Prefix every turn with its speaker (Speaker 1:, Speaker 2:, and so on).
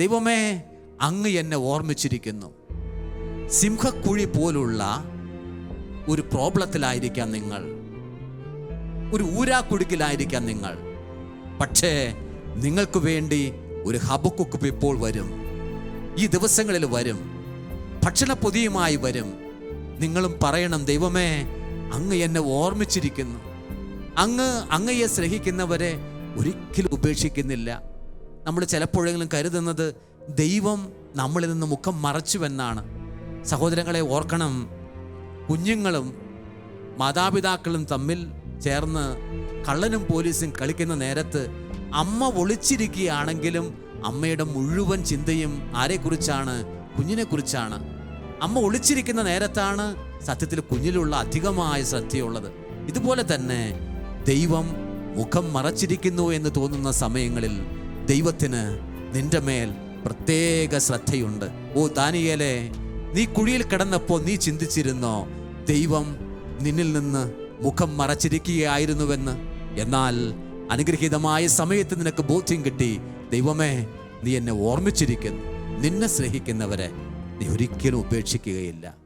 Speaker 1: ദൈവമേ അങ്ങ് എന്നെ ഓർമ്മിച്ചിരിക്കുന്നു. സിംഹക്കുഴി പോലുള്ള ഒരു പ്രോബ്ലത്തിലായിരിക്കാം നിങ്ങൾ. ഒരു ഊരാക്കുടുക്കിലായിരിക്കാം നിങ്ങൾ. പക്ഷേ നിങ്ങൾക്ക് വേണ്ടി ഒരു ഹബക്കുക്ക് ഇപ്പോൾ വരും. ഈ ദിവസങ്ങളിൽ വരും. ഭക്ഷണ പൊതിയുമായി വരും. നിങ്ങളും പറയണം ദൈവമേ അങ്ങ് എന്നെ ഓർമ്മിച്ചിരിക്കുന്നു. അങ്ങ് അങ്ങയെ സ്നേഹിക്കുന്നവരെ ഒരിക്കലും ഉപേക്ഷിക്കുന്നില്ല. നമ്മൾ ചിലപ്പോഴെങ്കിലും കരുതുന്നത് ദൈവം നമ്മളിൽ നിന്ന് മുഖം മറച്ചുവെന്നാണ്. സഹോദരങ്ങളെ ഓർക്കണം കുഞ്ഞുങ്ങളും മാതാപിതാക്കളും തമ്മിൽ ചേർന്ന് കള്ളനും പോലീസും കളിക്കുന്ന നേരത്ത് അമ്മ ഒളിച്ചിരിക്കുകയാണെങ്കിലും അമ്മയുടെ മുഴുവൻ ചിന്തയും ആരെക്കുറിച്ചാണ്? കുഞ്ഞിനെക്കുറിച്ചാണ്. അമ്മ ഒളിച്ചിരിക്കുന്ന നേരത്താണ് സത്യത്തിൽ കുഞ്ഞിലുള്ള അധികമായ ശ്രദ്ധയുള്ളത്. ഇതുപോലെ തന്നെ ദൈവം മുഖം മറച്ചിരിക്കുന്നു എന്ന് തോന്നുന്ന സമയങ്ങളിൽ ദൈവത്തിന് നിന്റെ മേൽ പ്രത്യേക ശ്രദ്ധയുണ്ട്. ഓ ദാനിയേലെ നീ കുഴിയിൽ കിടന്നപ്പോൾ നീ ചിന്തിച്ചിരുന്നോ ദൈവം നിന്നിൽ നിന്ന് മുഖം മറച്ചിരിക്കുകയായിരുന്നുവെന്ന്? എന്നാൽ അനുഗ്രഹീതമായ സമയത്ത് നിനക്ക് ബോധ്യം കിട്ടി ദൈവമേ നീ എന്നെ ഓർമ്മിച്ചിരിക്കുന്നു. നിന്നെ സ്നേഹിക്കുന്നവരെ നീ ഒരിക്കലും ഉപേക്ഷിക്കുകയില്ല.